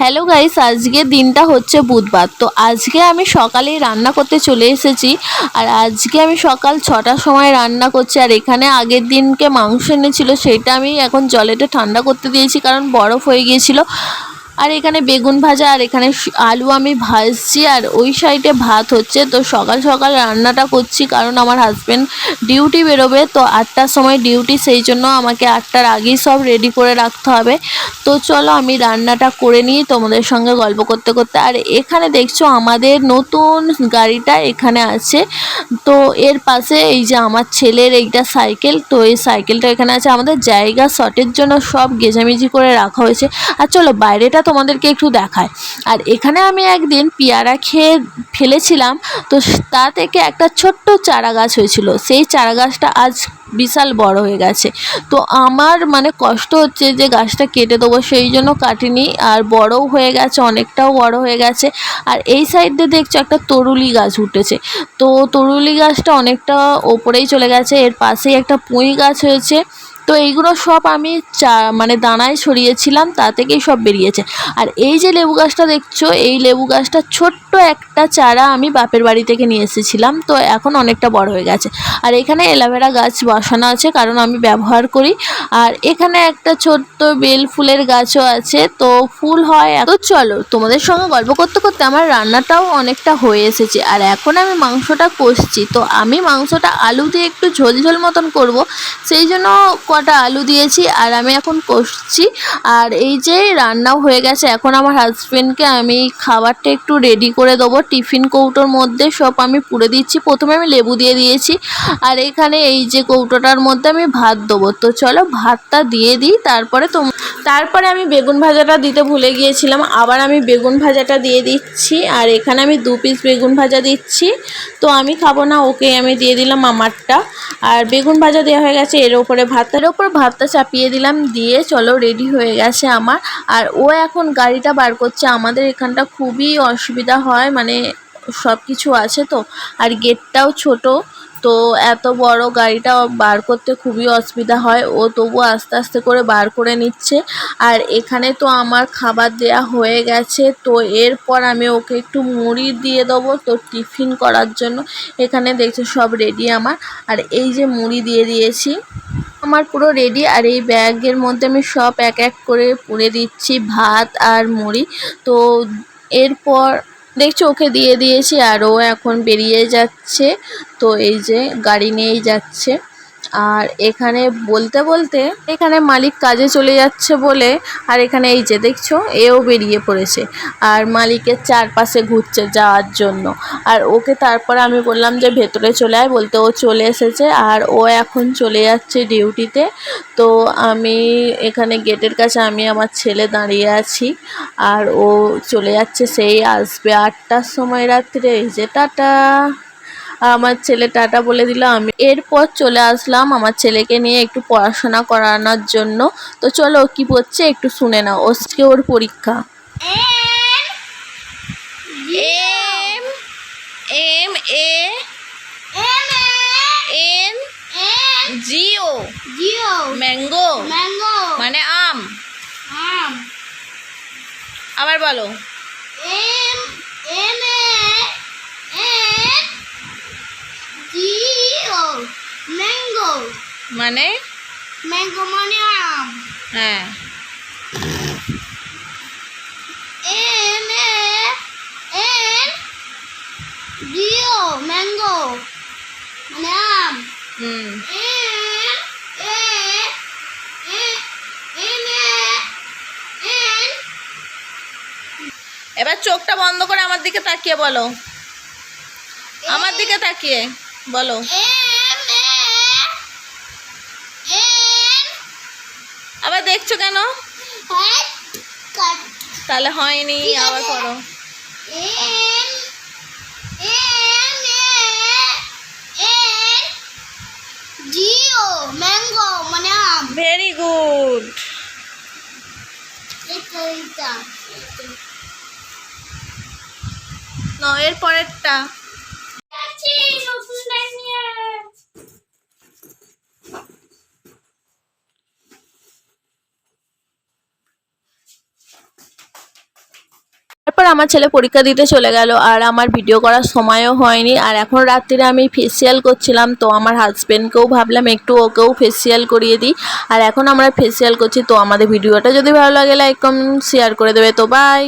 Hello guys আজকে দিনটা হচ্ছে বুধবার। তো আজকে আমি সকালেই রান্না করতে চলে এসেছি। আর আজকে আমি সকাল ছটার সময় রান্না করছি। আর এখানে আগের দিনকে মাংস এনেছিল, সেটা আমি এখন জলেটা ঠান্ডা করতে দিয়েছি, কারণ বরফ হয়ে গিয়েছিল। আর এখানে বেগুন ভাজা, আর এখানে আলু আমি ভাজছি, আর ওই সাইডে ভাত হচ্ছে। তো সকাল সকাল রান্নাটা করছি, কারণ আমার হাজব্যান্ড ডিউটি বেরোবে, তো আটটার সময় ডিউটি সেই জন্য আমাকে আটটার আগেই সব রেডি করে রাখতে হবে। তো চলো আমি রান্নাটা করে নিই, তোমাদের সঙ্গে গল্প করতে করতে। আর এখানে দেখছ আমাদের নতুন গাড়িটা এখানে আছে। তো এর পাশে এই যে আমার ছেলের এইটা সাইকেল, তো এই সাইকেলটা এখানে আছে। আমাদের জায়গা শর্টের জন্য সব গেজামেজি করে রাখা হয়েছে। আর চলো বাইরেটা তোমাদেরকে একটু দেখায়। আর এখানে আমি একদিন পেয়ারা খেয়ে ফেলেছিলাম, তো তা থেকে একটা ছোট্ট চারা গাছ হয়েছিল। সেই চারা গাছটা আজ বিশাল বড় হয়ে গেছে। তো আমার মানে কষ্ট হচ্ছে যে গাছটা কেটে দেবো, সেই জন্য কাটিনি। আর বড়ও হয়ে গেছে, অনেকটাও বড় হয়ে গেছে। আর এই সাইডে দেখছ একটা তরুলি গাছ উঠেছে। তো তরুলি গাছটা অনেকটা ওপরেই চলে গেছে। এর পাশেই একটা পুঁই গাছ হয়েছে। তো এইগুলো সব আমি চা মানে দানায় ছড়িয়েছিলাম তা থেকেই সব বেরিয়েছে। আর এই যে লেবু গাছটা দেখছ, এই লেবু গাছটা ছোট্ট একটা চারা আমি বাপের বাড়ি থেকে নিয়ে এসেছিলাম, তো এখন অনেকটা বড় হয়ে গেছে। আর এখানে এলাভেরা গাছ বসানো আছে, কারণ আমি ব্যবহার করি। আর এখানে একটা ছোট্ট বেল ফুলের গাছও আছে, তো ফুল হয় তো চলো, তোমাদের সঙ্গে গল্প করতে করতে আমার রান্নাটাও অনেকটা হয়ে এসেছে। আর এখন আমি মাংসটা কষছি, তো আমি মাংসটা আলু দিয়ে একটু ঝোল ঝোল মতন করব, সেই জন্য কটা আলু দিয়েছি আর আমি এখন কষছি। আর এই যে রান্নাও হয়ে গেছে, এখন আমার হাজবেন্ডকে আমি খাবারটা একটু রেডি করে দেবো। টিফিন কৌটোর মধ্যে সব আমি পুড়ে দিচ্ছি। প্রথমে আমি লেবু দিয়ে দিয়েছি। আর এখানে এই যে কৌটোটার মধ্যে আমি ভাত দেবো। তো চলো ভাতটা দিয়ে দিই, তারপরে তো তারপরে আমি বেগুন ভাজাটা দিতে ভুলে গিয়েছিলাম। আবার আমি বেগুন ভাজাটা দিয়ে দিচ্ছি। আর এখানে আমি দু পিস বেগুন ভাজা দিচ্ছি। তো আমি খাব না, ওকে আমি দিয়ে দিলাম আমারটা। আর বেগুন ভাজা দেওয়া হয়ে গেছে, এর ওপরে ভাতটার ওপর ভাতটা চাপিয়ে দিলাম, দিয়ে চলো রেডি হয়ে গেছে আমার। আর ও এখন গাড়িটা বার করছে, আমাদের এখানটা খুবই অসুবিধা হয় মানে সব কিছু আছে তো। আর গেটটাও ছোট, তো এত বড় গাড়িটা বার করতে খুবই অসুবিধা হয়। ও তবু আস্তে আস্তে করে বার করে নিচ্ছে। আর এখানে তো আমার খাবার দেয়া হয়ে গেছে, তো এরপর আমি ওকে একটু মুড়ি দিয়ে দেবো তো টিফিন করার জন্য। এখানে দেখছ সব রেডি আমার। আর এই যে মুড়ি দিয়ে দিয়েছি আমার পুরো রেডি আর এই ব্যাগের মধ্যে আমি সব এক এক করে পুড়ে দিচ্ছি, ভাত আর মুড়ি। তো এরপর দেখছি ওকে দিয়ে দিয়েছি আর ও এখন বেরিয়ে যাচ্ছে। তো এই যে গাড়ি নিয়েই যাচ্ছে। আর এখানে বলতে বলতে এখানে মালিক কাজে চলে যাচ্ছে বলে, আর এখানে এই যে দেখছ, এও বেরিয়ে পড়েছে। আর মালিকের চারপাশে ঘুরছে যাওয়ার জন্য। আর ওকে তারপরে আমি বললাম যে, ভেতরে চলে আয়, বলতে ও চলে এসেছে। আর ও এখন চলে যাচ্ছে ডিউটিতে। তো আমি এখানে গেটের কাছে আমি আমার ছেলে দাঁড়িয়ে আছি। আর ও চলে যাচ্ছে সেই আসবে আটটার সময় রাত্রে। এই যে, টাটা! আমার ছেলে টাটা বলে দিল আমি এরপর চলে আসলাম আমার ছেলেকে নিয়ে একটু পড়াশোনা করানোর জন্য। তো চলো ও কি পড়ছে একটু শুনে নাও আজকে ওর পরীক্ষা। M M A N G O G O mango mango মানে আম। আম। আবার বলো M M A N G O mango মানে? ম্যাঙ্গো মানে আম হ্যাঁ। M A N G O mango মানে আম হুম। N A A- M N এবার চোখটা বন্ধ করে আমার দিকে তাকিয়ে বলো। আমার দিকে তাকিয়ে বলো। এম এ এন আবার দেখছ কেন? হ্যাঁ তাহলে হয়নি আবার করো। ম্যাঙ্গো মানে ভেরি গুড নয়ের পরেরটা আছে নতুন ডাইনিয়া আমার ছেলে পরীক্ষা দিতে চলে গেল আর আমার ভিডিও করার সময়ও হয়নি। আর এখন রাত্রিরে আমি ফেসিয়াল করছিলাম, তো আমার হাজব্যান্ডকেও ভাবলাম একটু ওকেও ফেসিয়াল করিয়ে দিই। আর এখন আমরা ফেসিয়াল করছি, তো আমাদের ভিডিওটা যদি ভালো লাগে লাইক কমেন্ট শেয়ার করে দেবে। তো বাই